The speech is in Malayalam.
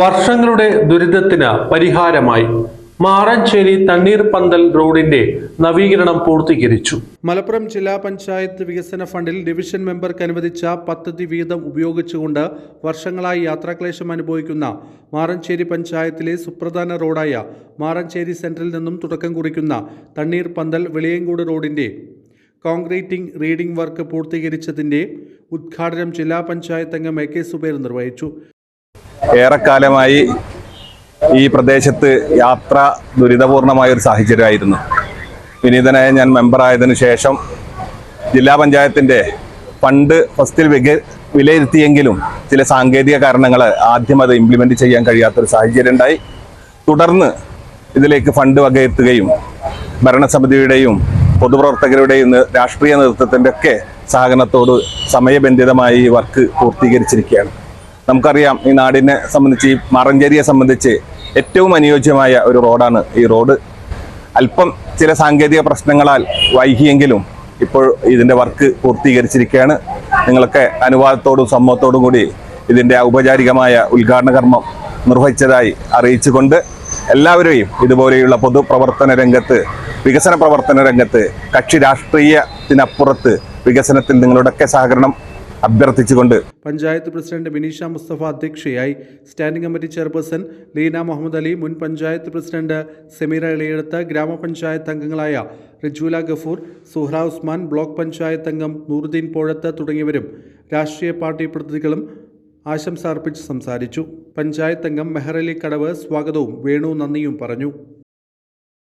വർഷങ്ങളുടെ ദുരിതത്തിന് പരിഹാരമായി മാറഞ്ചേരി തണ്ണീർ പന്തൽ റോഡിന്റെ നവീകരണം പൂർത്തീകരിച്ചു. മലപ്പുറം ജില്ലാ പഞ്ചായത്ത് വികസന ഫണ്ടിൽ ഡിവിഷൻ മെമ്പർക്ക് അനുവദിച്ച പദ്ധതി വീതം ഉപയോഗിച്ചുകൊണ്ട് വർഷങ്ങളായി യാത്രാക്ലേശം അനുഭവിക്കുന്ന മാറഞ്ചേരി പഞ്ചായത്തിലെ സുപ്രധാന റോഡായ മാറഞ്ചേരി സെന്ററിൽ നിന്നും തുടക്കം കുറിക്കുന്ന തണ്ണീർ പന്തൽ വെളിയങ്കോട് റോഡിന്റെ കോൺക്രീറ്റിംഗ് റീഡിംഗ് വർക്ക് പൂർത്തീകരിച്ചതിന്റെ ഉദ്ഘാടനം ജില്ലാ പഞ്ചായത്ത് അംഗം എ കെ സുബൈർ നിർവഹിച്ചു. ഏറെക്കാലമായി ഈ പ്രദേശത്ത് യാത്ര ദുരിതപൂർണമായ ഒരു സാഹചര്യമായിരുന്നു. വിനീതനായ ഞാൻ മെമ്പറായതിനു ശേഷം ജില്ലാ പഞ്ചായത്തിന്റെ ഫണ്ട് ഫസ്റ്റിൽ വിലയിരുത്തിയെങ്കിലും ചില സാങ്കേതിക കാരണങ്ങൾ ആദ്യം അത് ഇംപ്ലിമെന്റ് ചെയ്യാൻ കഴിയാത്തൊരു സാഹചര്യം ഉണ്ടായി തുടർന്ന് ഇതിലേക്ക് ഫണ്ട് വകയെത്തുകയും ഭരണസമിതിയുടെയും പൊതുപ്രവർത്തകരുടെയും രാഷ്ട്രീയ നേതൃത്വത്തിന്റെ ഒക്കെ സഹകരണത്തോട് സമയബന്ധിതമായി ഈ വർക്ക് പൂർത്തീകരിച്ചിരിക്കുകയാണ്. നമുക്കറിയാം ഈ നാടിനെ സംബന്ധിച്ച് ഈ മറഞ്ചേരിയെ സംബന്ധിച്ച് ഏറ്റവും അനുയോജ്യമായ ഒരു റോഡാണ് ഈ റോഡ്. അല്പം ചില സാങ്കേതിക പ്രശ്നങ്ങളാൽ വൈകിയെങ്കിലും ഇപ്പോൾ ഇതിന്റെ വർക്ക് പൂർത്തീകരിച്ചിരിക്കുകയാണ്. നിങ്ങളൊക്കെ അനുവാദത്തോടും സമ്മതത്തോടും കൂടി ഇതിന്റെ ഔപചാരികമായ ഉദ്ഘാടന കർമ്മം നിർവഹിച്ചതായി അറിയിച്ചുകൊണ്ട് എല്ലാവരെയും ഇതുപോലെയുള്ള പൊതുപ്രവർത്തന രംഗത്ത് വികസന പ്രവർത്തന രംഗത്ത് കക്ഷി രാഷ്ട്രീയത്തിനപ്പുറത്ത് വികസനത്തിൽ നിങ്ങളുടെയൊക്കെ സഹകരണം അഭ്യർത്ഥിച്ചുകൊണ്ട് പഞ്ചായത്ത് പ്രസിഡന്റ് ബിനീഷ മുസ്തഫ അധ്യക്ഷയായി standing committee chairperson Leena Muhammed Ali മുൻ പഞ്ചായത്ത് പ്രസിഡന്റ് സെമീറ ഇളയെടുത്ത് ഗ്രാമപഞ്ചായത്ത് അംഗങ്ങളായ റിജുല ഗഫൂർ സുഹ്ര ഉസ്മാൻ ബ്ലോക്ക് പഞ്ചായത്ത് അംഗം നൂറുദ്ദീൻ പോഴത്ത് തുടങ്ങിയവരും രാഷ്ട്രീയ പാർട്ടി പ്രതിനിധികളും ആശംസ അർപ്പിച്ച് സംസാരിച്ചു. പഞ്ചായത്ത് അംഗം മെഹറലി കടവ് സ്വാഗതവും വേണു നന്ദിയും പറഞ്ഞു.